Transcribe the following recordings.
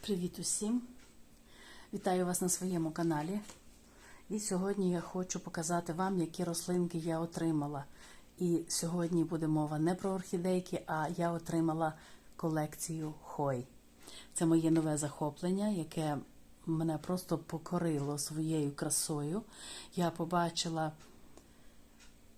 Привіт усім! Вітаю вас на своєму каналі. І сьогодні я хочу показати вам, які рослинки я отримала. І сьогодні буде мова не про орхідейки, а я отримала колекцію хой. Це моє нове захоплення, яке мене просто покорило своєю красою. Я побачила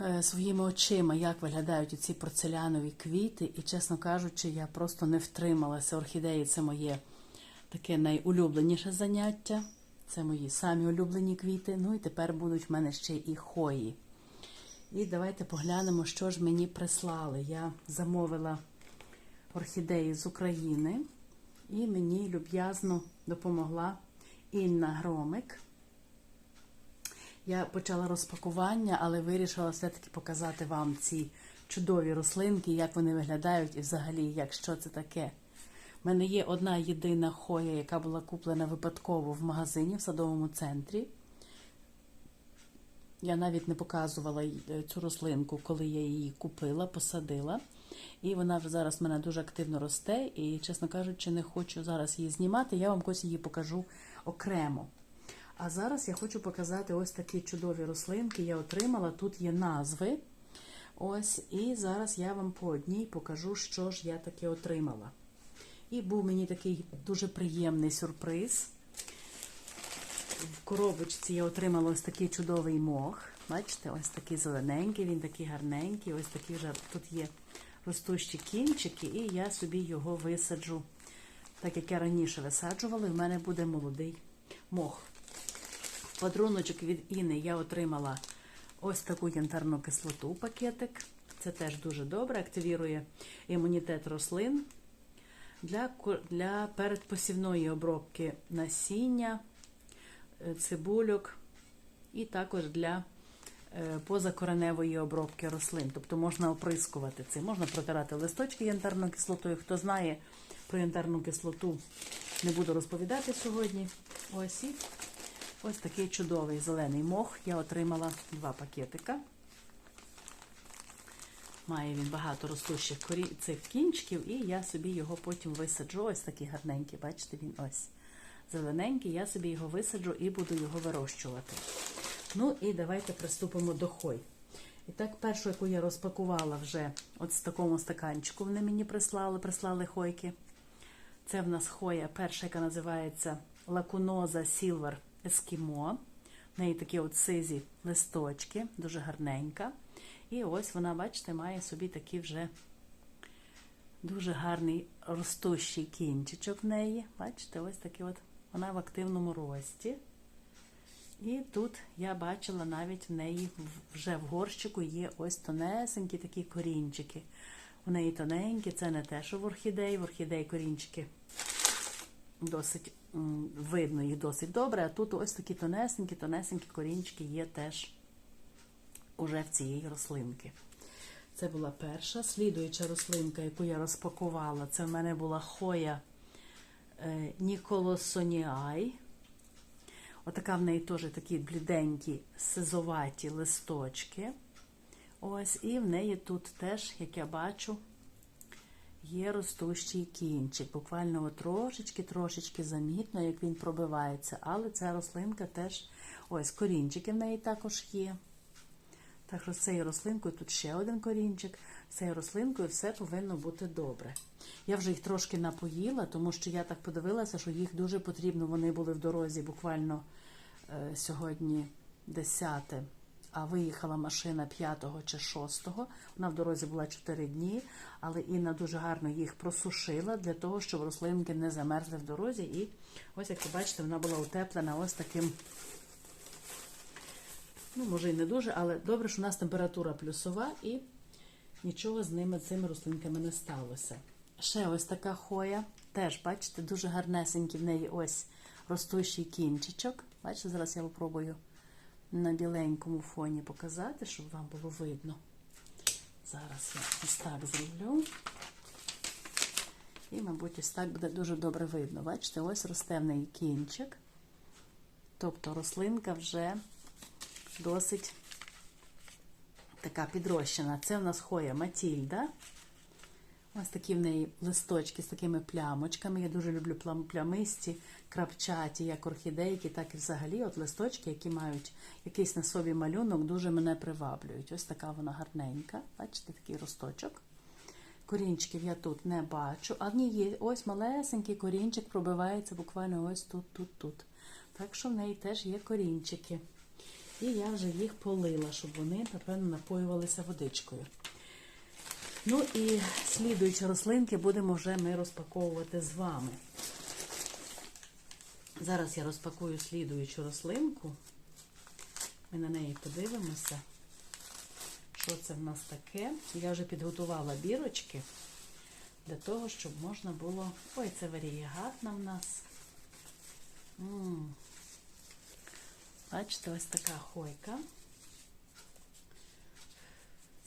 е, своїми очима, як виглядають ці порцелянові квіти, і, чесно кажучи, я просто не втрималася. Орхідеї це моє таке найулюбленіше заняття. Це мої самі улюблені квіти. Ну і тепер будуть в мене ще і хої. І давайте поглянемо, що ж мені прислали. Я замовила орхідеї з України, і мені люб'язно допомогла Інна Громик. Я почала розпакування, але вирішила все-таки показати вам ці чудові рослинки, як вони виглядають і взагалі, як що це таке. У мене є одна єдина хоя, яка була куплена випадково в магазині в садовому центрі. Я навіть не показувала е, цю рослинку, коли я її купила, посадила. І вона вже зараз в мене дуже активно росте. І, чесно кажучи, не хочу зараз її знімати. Я вам ось її покажу окремо. А зараз я хочу показати ось такі чудові рослинки. Я отримала. Тут є назви. Ось, і зараз я вам по одній покажу, що ж я таке отримала. І був мені такий дуже приємний сюрприз. В коробочці я отримала ось такий чудовий мох. Бачите, ось такий зелененький, він такий гарненький. Ось такі вже тут є ростущі кінчики, і я собі його висаджу, так як я раніше висаджувала, і в мене буде молодий мох. В подаруночок від Іни я отримала ось таку янтарну кислоту пакетик. Це теж дуже добре, активірує імунітет рослин для, для передпосівної обробки насіння, е, цибульок і також для е, позакореневої обробки рослин. Тобто можна оприскувати цим, можна протирати листочки янтарною кислотою. Хто знає про янтарну кислоту, не буду розповідати сьогодні. Ось і ось такий чудовий зелений мох. Я отримала два пакетика. Має він багато ростущих цих кінчиків, і я собі його потім висаджу. Ось такий гарненький, бачите, він ось зелененький. Я собі його висаджу і буду його вирощувати. Ну і давайте приступимо до хой. І так, першу, яку я розпакувала вже от з такому стаканчику, вони мені прислали, прислали хойки. Це в нас хоя, перша, яка називається Лакуноза Сілвер Ескімо. В неї такі от сизі листочки, дуже гарненька. І ось вона, бачите, має собі такий вже дуже гарний ростущий кінчичок в неї. Бачите, ось такий от вона в активному рості. І тут я бачила навіть в неї вже в горщику є ось тонесенькі такі корінчики. У неї тоненькі, це не те, що в орхідеї. В орхідеї корінчики досить видно їх досить добре. А тут ось такі тонесенькі, тонесенькі корінчики є теж уже в цієї рослинки. Це була перша. Слідуюча рослинка, яку я розпакувала, це в мене була хоя е, Ніколосоніай. Отака в неї теж такі бліденькі, сизоваті листочки. Ось, і в неї тут теж, як я бачу, є ростущий кінчик. Буквально трошечки, трошечки замітно, як він пробивається. Але ця рослинка теж, ось, корінчики в неї також є. Так що з цією рослинкою тут ще один корінчик. З цією рослинкою все повинно бути добре. Я вже їх трошки напоїла, тому що я так подивилася, що їх дуже потрібно. Вони були в дорозі буквально е, сьогодні 10, а виїхала машина 5 чи 6. Вона в дорозі була 4 дні, але Інна дуже гарно їх просушила для того, щоб рослинки не замерзли в дорозі. І ось, як ви бачите, вона була утеплена ось таким Ну, може і не дуже, але добре, що у нас температура плюсова і нічого з ними, цими рослинками не сталося. Ще ось така хоя. Теж, бачите, дуже гарнесенький в неї ось ростущий кінчичок. Бачите, зараз я попробую на біленькому фоні показати, щоб вам було видно. Зараз я ось так зроблю. І, мабуть, ось так буде дуже добре видно. Бачите, ось росте в неї кінчик. Тобто рослинка вже досить така підрощена. Це в нас хоя Матільда. Ось такі в неї листочки з такими плямочками. Я дуже люблю плямисті, крапчаті, як орхідейки, так і взагалі. От листочки, які мають якийсь на собі малюнок, дуже мене приваблюють. Ось така вона гарненька. Бачите, такий росточок. Корінчиків я тут не бачу, а в ній є ось малесенький корінчик пробивається буквально ось тут, тут, тут. Так що в неї теж є корінчики. І я вже їх полила, щоб вони, напевно, напоювалися водичкою. Ну і слідуючі рослинки будемо вже ми розпаковувати з вами. Зараз я розпакую слідуючу рослинку. Ми на неї подивимося, що це в нас таке. Я вже підготувала бірочки для того, щоб можна було. Ой, це варієгатна в нас. м Бачите, ось така хойка.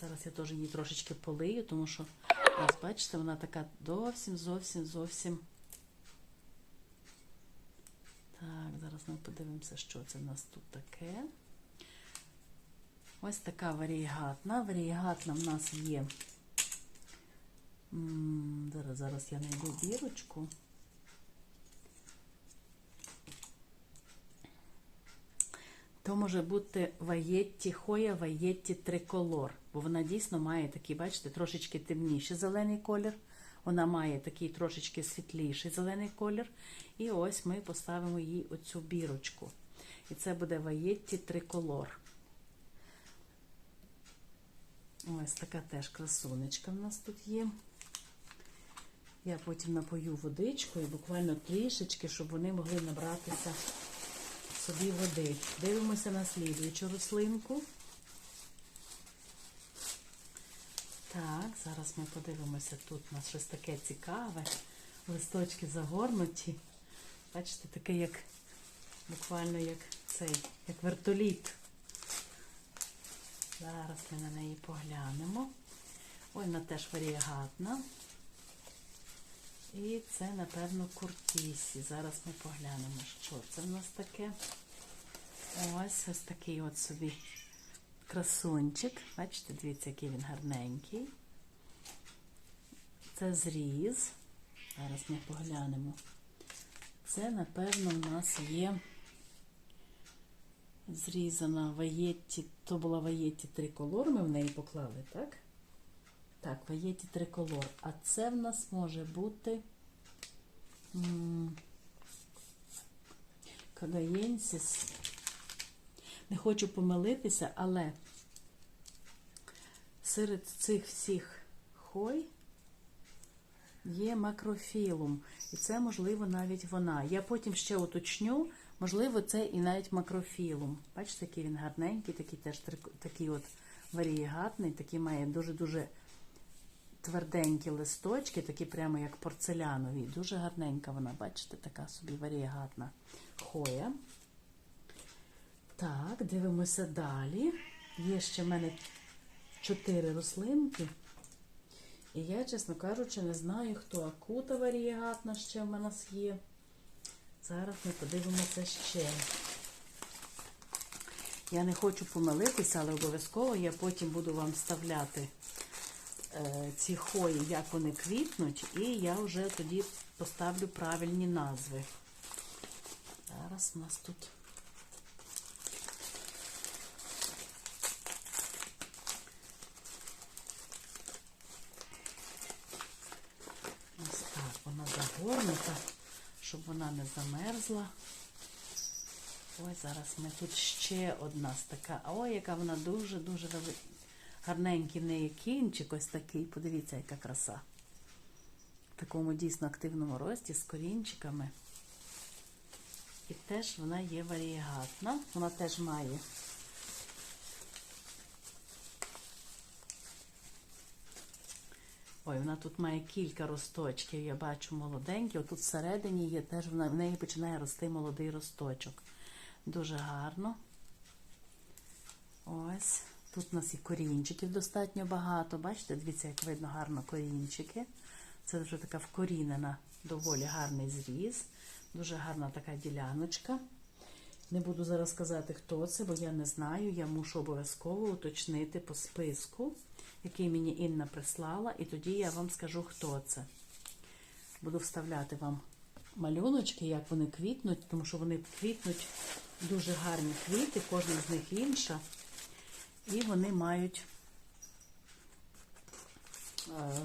Зараз я теж її трошечки полию, тому що, ось бачите, вона така зовсім, зовсім, зовсім. Так, зараз ми подивимося, що це в нас тут таке. Ось така варієгатна. Варієгатна в нас є. Зараз, зараз я знайду бірочку. То може бути ваєтті, хоя ваєтті триколор, бо вона дійсно має такий, бачите, трошечки темніший зелений колір. Вона має такий трошечки світліший зелений колір. І ось ми поставимо їй оцю бірочку. І це буде ваєтті триколор. Ось така теж красунечка в нас тут є. Я потім напою водичкою, буквально трішечки, щоб вони могли набратися собі води. Дивимося на слідуючу рослинку. Так, зараз ми подивимося, тут у нас щось таке цікаве. Листочки загорнуті. Бачите, таке як буквально як цей, як вертоліт. Зараз ми на неї поглянемо. Ой, вона теж варієгатна. І це, напевно, куртісі. Зараз ми поглянемо, що це в нас таке. Ось ось такий от собі красунчик. Бачите, дивіться, який він гарненький. Це зріз. Зараз ми поглянемо. Це, напевно, у нас є зрізана ваєтті, то була ваєтті триколор, ми в неї поклали, так? Так, ваєтті триколор. А це в нас може бути кагаєнсіс. Не хочу помилитися, але серед цих всіх хой є макрофілум. І це, можливо, навіть вона. Я потім ще уточню, можливо, це і навіть макрофілум. Бачите, який він гарненький, такий теж такий от варієгатний, такий має дуже-дуже тверденькі листочки, такі прямо як порцелянові. Дуже гарненька вона, бачите, така собі варієгатна хоя. Так, дивимося далі. Є ще в мене чотири рослинки. І я, чесно кажучи, не знаю, хто акута варієгатна ще в мене є. Зараз ми подивимося ще. Я не хочу помилитися, але обов'язково я потім буду вам вставляти ці хої, як вони квітнуть, і я вже тоді поставлю правильні назви. Зараз у нас тут. Ось так вона загорнута, щоб вона не замерзла. Ось зараз ми тут ще одна така. Ой, яка вона дуже-дуже гарненький в неї кінчик, ось такий. Подивіться, яка краса. В такому дійсно активному рості з корінчиками. І теж вона є варієгатна. Вона теж має. Ой, вона тут має кілька росточків, я бачу молоденькі. Отут всередині є теж в неї починає рости молодий росточок. Дуже гарно. Ось. Тут у нас і корінчиків достатньо багато. Бачите, дивіться, як видно гарно корінчики. Це вже така вкорінена, доволі гарний зріз. Дуже гарна така діляночка. Не буду зараз казати, хто це, бо я не знаю. Я мушу обов'язково уточнити по списку, який мені Інна прислала, і тоді я вам скажу, хто це. Буду вставляти вам малюночки, як вони квітнуть, тому що вони квітнуть дуже гарні квіти, кожна з них інша. І вони мають е,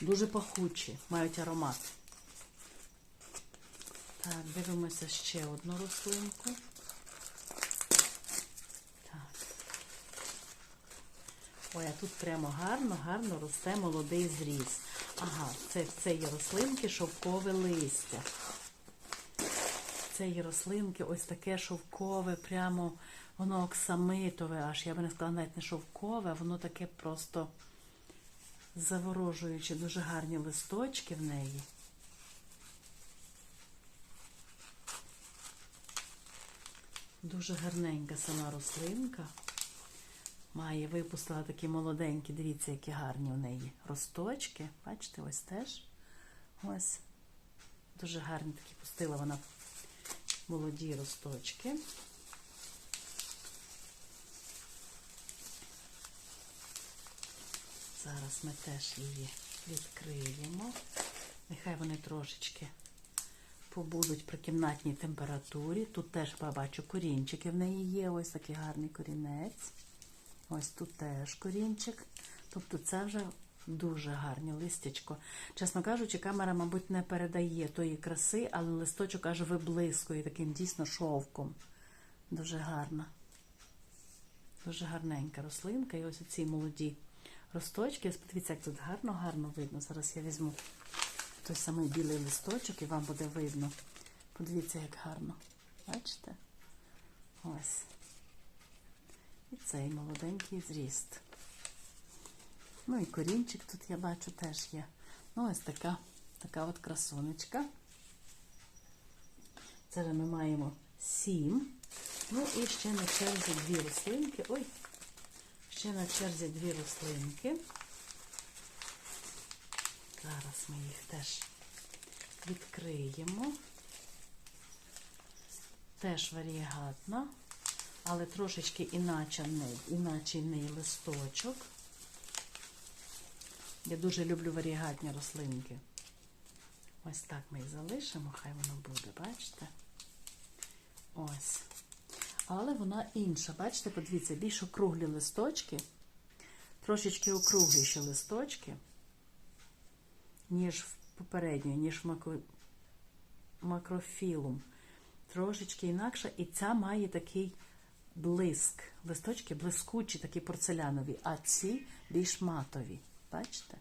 дуже пахучі, мають аромат. Так, дивимося ще одну рослинку. Так. Ой, а тут прямо гарно, гарно росте молодий зріз. Ага, це, це є рослинки шовкове листя. Це є рослинки, ось таке шовкове, прямо воно оксамитове, аж я би не сказала, навіть не шовкове, воно таке просто заворожуюче, дуже гарні листочки в неї. Дуже гарненька сама рослинка. Має, випустила такі молоденькі, дивіться, які гарні у неї росточки. Бачите, ось теж. Ось. Дуже гарні такі пустила вона молоді росточки. Зараз ми теж її відкриємо. Нехай вони трошечки побудуть при кімнатній температурі. Тут теж побачу корінчики в неї є. Ось такий гарний корінець. Ось тут теж корінчик. Тобто це вже дуже гарне листячко. Чесно кажучи, камера, мабуть, не передає тої краси, але листочок аж виблискує таким дійсно шовком. Дуже гарна. Дуже гарненька рослинка. І ось ці молоді росточки. Подивіться, як тут гарно-гарно видно. Зараз я візьму той самий білий листочок і вам буде видно. Подивіться, як гарно. Бачите? Ось. І цей молоденький зріст. Ну і корінчик тут я бачу теж є. Ну, ось така, така от красунечка. Це ми маємо сім. Ну і ще на черзі дві рослинки. Ой, ще на черзі дві рослинки. Зараз ми їх теж відкриємо. Теж варієгатна, але трошечки іначе в іначе в листочок. Я дуже люблю варієгатні рослинки. Ось так ми їх залишимо, хай воно буде, бачите? Ось. Але вона інша, бачите, подивіться, більш округлі листочки, трошечки округліші листочки ніж в попередньої, ніж макрофілум. Трошечки інакше, і ця має такий блиск. Листочки блискучі, такі порцелянові, а ці більш матові. Бачите?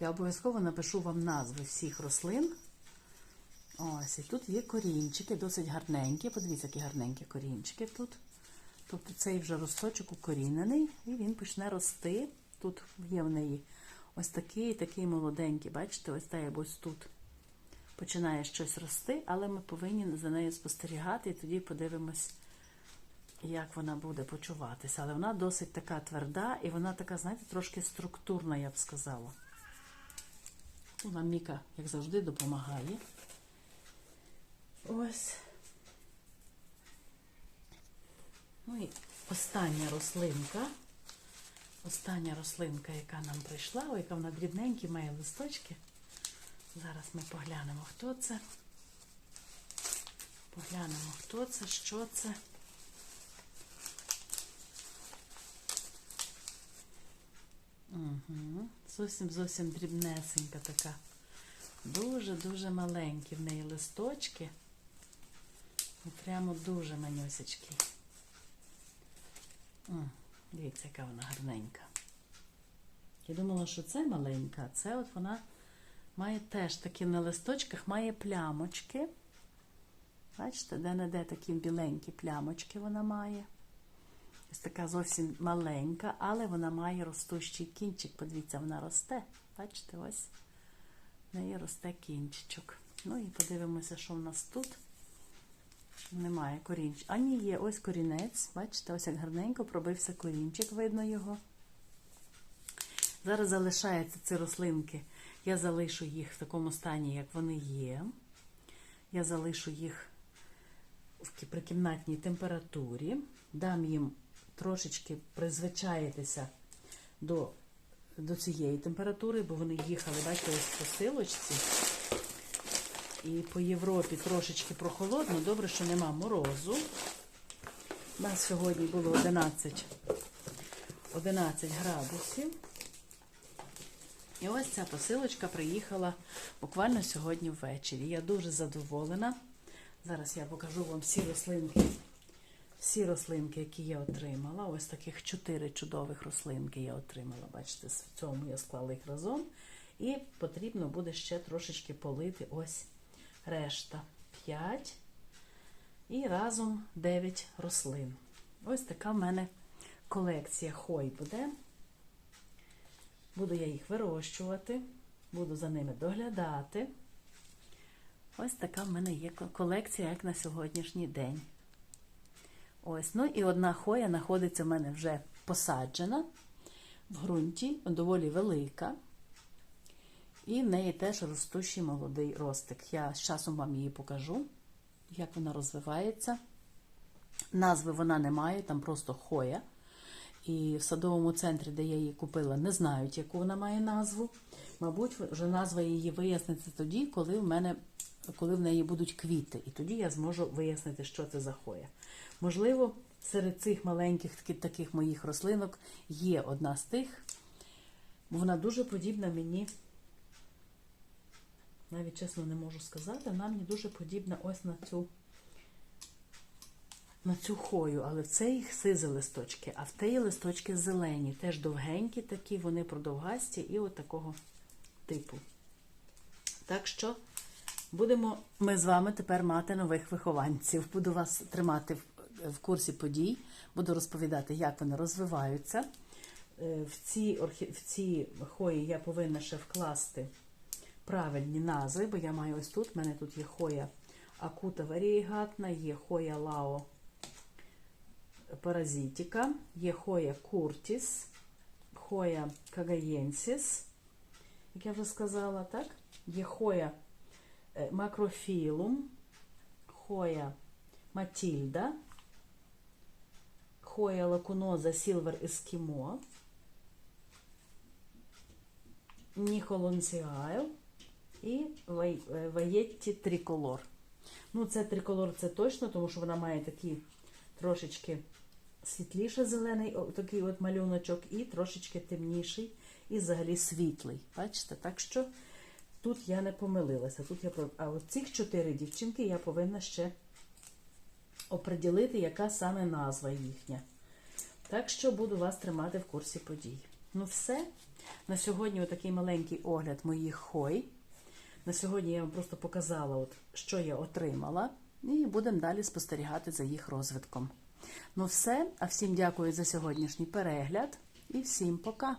Я обов'язково напишу вам назви всіх рослин. Ось, і тут є корінчики, досить гарненькі. Подивіться, які гарненькі корінчики тут. Тобто цей вже росточок укорінений, і він почне рости. Тут є в неї ось такий такий молоденький. Бачите, ось так ось тут починає щось рости, але ми повинні за нею спостерігати і тоді подивимось, як вона буде почуватися. Але вона досить така тверда і вона така, знаєте, трошки структурна, я б сказала. Вона Міка, як завжди, допомагає. Ось. Ну і остання рослинка. Остання рослинка, яка нам прийшла, ой, яка вона дрібненькі, має листочки. Зараз ми поглянемо, хто це. Поглянемо, хто це, що це. Угу. Зовсім зовсім дрібнесенька така. Дуже-дуже маленькі в неї листочки. І прямо дуже манюсечки. М, Дивіться, яка вона гарненька. Я думала, що це маленька, а це от вона має теж такі на листочках, має плямочки. Бачите, де-не-де такі біленькі плямочки вона має. Ось така зовсім маленька, але вона має ростущий кінчик. Подивіться, вона росте. Бачите, ось в неї росте кінчичок. Ну і подивимося, що в нас тут. Немає корінчик. А ні, є ось корінець. Бачите, ось як гарненько пробився корінчик, видно його. Зараз залишаються ці рослинки. Я залишу їх в такому стані, як вони є. Я залишу їх при кімнатній температурі, дам їм трошечки призвичаїтися до, до цієї температури, бо вони їхали, бачите, ось по силочці. І по Європі трошечки прохолодно. Добре, що нема морозу. У нас сьогодні було 11, 11 градусів. І ось ця посилочка приїхала буквально сьогодні ввечері. Я дуже задоволена. Зараз я покажу вам всі рослинки. Всі рослинки, які я отримала. Ось таких чотири чудових рослинки я отримала. Бачите, в цьому я склала їх разом. І потрібно буде ще трошечки полити ось решта. 5 і разом 9 рослин. Ось така в мене колекція хой буде. Буду я їх вирощувати, буду за ними доглядати. Ось така в мене є колекція, як на сьогоднішній день. Ось, ну і одна хоя знаходиться в мене вже посаджена в ґрунті, доволі велика. І в неї теж ростущий молодий ростик. Я з часом вам її покажу, як вона розвивається. Назви вона не має, там просто хоя. І в садовому центрі, де я її купила, не знають, яку вона має назву. Мабуть, вже назва її виясниться тоді, коли в мене коли в неї будуть квіти. І тоді я зможу вияснити, що це за хоя. Можливо, серед цих маленьких таких, моїх рослинок є одна з тих, бо вона дуже подібна мені. Навіть чесно не можу сказати, вона мені дуже подібна ось на цю на цю хою, але в цей сизи листочки, а в теї листочки зелені, теж довгенькі такі, вони продовгасті і от такого типу. Так що будемо ми з вами тепер мати нових вихованців. Буду вас тримати в, курсі подій, буду розповідати, як вони розвиваються. Е, В ці, в ці хої я повинна ще вкласти правильні назви, бо я маю ось тут. в мене тут є хоя акута варієгатна, є хоя лао паразитика, є хоя куртіс, хоя кагаєнсіс, як я вже сказала, так? Є хоя е, макрофілум, хоя матільда, хоя лакуноза сілвер ескімо, ніхолонсіайл і е, ваєтті триколор. Ну, це триколор це точно, тому що вона має такі трошечки світліше зелений, такий от малюночок, і трошечки темніший, і взагалі світлий. Бачите? Так що тут я не помилилася. Тут я А от цих чотири дівчинки я повинна ще оприділити, яка саме назва їхня. Так що буду вас тримати в курсі подій. Ну, все. На сьогодні отакий маленький огляд моїх хой. На сьогодні я вам просто показала, от, що я отримала, і будемо далі спостерігати за їх розвитком. Ну все, а всім дякую за сьогоднішній перегляд і всім пока!